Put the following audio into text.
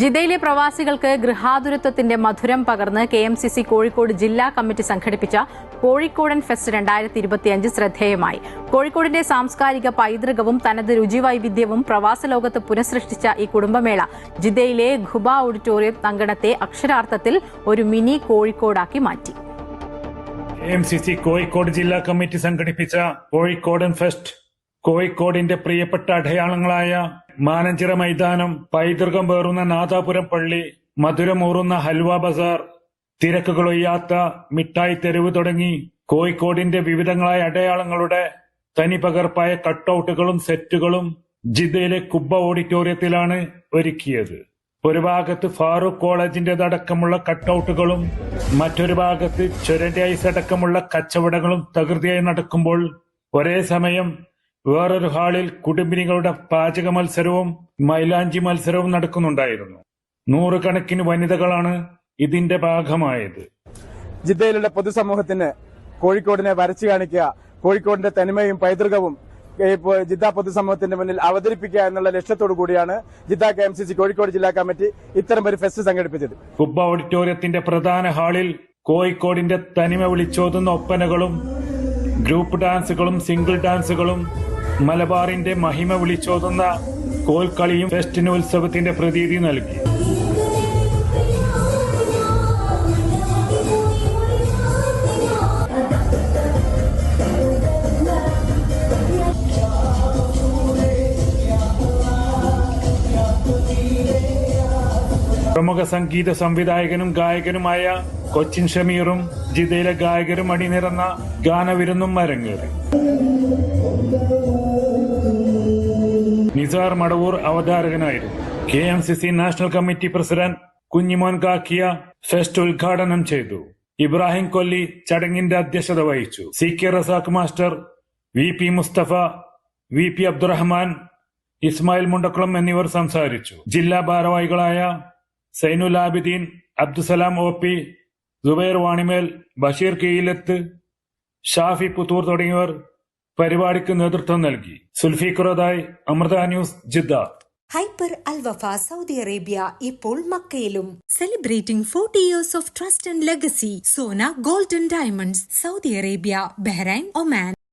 ജിദ്ദയിലെ പ്രവാസികൾക്ക് ഗൃഹാതുരത്വത്തിന്റെ മധുരം പകർന്ന് K M C C Kozhikode ജില്ലാ കമ്മിറ്റി സംഘടിപ്പിച്ച കോഴിക്കോടൻ ഫെസ്റ്റ് രണ്ടായിരത്തി ഇരുപത്തിയഞ്ച് ശ്രദ്ധേയമായി. കോഴിക്കോടിന്റെ സാംസ്കാരിക പൈതൃകവും തനത് രുചിവൈവിധ്യവും പ്രവാസ ലോകത്ത് പുനഃസൃഷ്ടിച്ച ഈ കുടുംബമേള ജിദ്ദയിലെ ഖുബ ഓഡിറ്റോറിയം അങ്കണത്തെ അക്ഷരാർത്ഥത്തിൽ ഒരു മിനി കോഴിക്കോടാക്കി മാറ്റി. എം സി സി കോഴിക്കോട് ജില്ലാ കമ്മിറ്റി സംഘടിപ്പിച്ച കോഴിക്കോടൻ ഫെസ്റ്റ് കോഴിക്കോടിന്റെ പ്രിയപ്പെട്ട അടയാളങ്ങളായ മാനഞ്ചിറ മൈതാനം പൈതൃകം പേറുന്ന നാദാപുരം പള്ളി മധുരമൂറുന്ന ഹൽവ ബസാർ തിരക്കുകളൊയ്യാത്ത മിഠായി തെരുവ് തുടങ്ങി കോഴിക്കോടിന്റെ വിവിധങ്ങളായ അടയാളങ്ങളുടെ തനിപകർപ്പായ കട്ടൌട്ടുകളും സെറ്റുകളും ജിദ്ദയിലെ കുബ്ബ ഓഡിറ്റോറിയത്തിലാണ് ഒരുക്കിയത്. ഒരു ഭാഗത്ത് ഫാറൂഖ് കോളേജിന്റേതടക്കമുള്ള കട്ടൌട്ടുകളും മറ്റൊരു ഭാഗത്ത് ചുരന്റെ ഐസ് അടക്കമുള്ള കച്ചവടങ്ങളും തകൃതിയായി നടക്കുമ്പോൾ ഒരേ സമയം വേറൊരു ഹാളിൽ കുടുംബിനികളുടെ പാചക മത്സരവും മൈലാഞ്ചി മത്സരവും നടക്കുന്നുണ്ടായിരുന്നു. നൂറുകണക്കിന് വനിതകളാണ് ഇതിന്റെ ഭാഗമായത്. ജിദ്ദയിലുള്ള പൊതുസമൂഹത്തിന് കോഴിക്കോടിനെ വരച്ചു കാണിക്കുക കോഴിക്കോടിന്റെ തനിമയും പൈതൃകവും ജിദ്ദ പൊതുസമൂഹത്തിന്റെ മുന്നിൽ അവതരിപ്പിക്കുക എന്നുള്ള ലക്ഷ്യത്തോടു കൂടിയാണ് Jeddah K M C C Kozhikode ജില്ലാ കമ്മിറ്റി ഇത്തരം ഒരു ഫെസ്റ്റ് സംഘടിപ്പിച്ചത്. കുബ്ബ ഓഡിറ്റോറിയത്തിന്റെ പ്രധാന ഹാളിൽ കോഴിക്കോടിന്റെ തനിമ വിളിച്ചോതുന്ന ഒപ്പനകളും ഗ്രൂപ്പ് ഡാൻസുകളും സിംഗിൾ ഡാൻസുകളും മലബാറിന്റെ മഹിമ വിളിച്ചോതുന്ന കോൽക്കളിയും ഫെസ്റ്റിന് ഉത്സവത്തിന്റെ പ്രതീതി നൽകി. പ്രമുഖ സംഗീത സംവിധായകനും ഗായകനുമായ കൊച്ചിൻ ഷമീറും ജിദ്ദയിലെ ഗായകരും അണിനിരന്ന ഗാനവിരുന്നും അരങ്ങേറി. Nisar Madavoor അവതാരകനായിരുന്നു. K M C C national committee president Kunjimon Kakkiya fest ഉദ്ഘാടനം ചെയ്തു. ഇബ്രാഹിം കൊല്ലി ചടങ്ങിന്റെ അധ്യക്ഷത വഹിച്ചു. C K Razak master V P Musthafa V P Abdurahman Ismail Mundakkulam എന്നിവർ സംസാരിച്ചു. ജില്ലാ ഭാരവാഹികളായ സൈനുൽ ആബിദീൻ അബ്ദുസലാം ഒ പി സുബൈർ വാണിമേൽ ബഷീർ കീയിലത്ത് ഷാഫി പുത്തൂർ തുടങ്ങിയവർ പരിപാടിക്ക് നേതൃത്വം നൽകി. സുൽഫീഖുറദായ് Amrita news Jeddah. Hyper Al Wafa Saudi Arabia ഇപ്പോൾ മക്കയിലും. Celebrating forty years of trust and legacy Sona golden diamonds Saudi Arabia Bahrain Oman.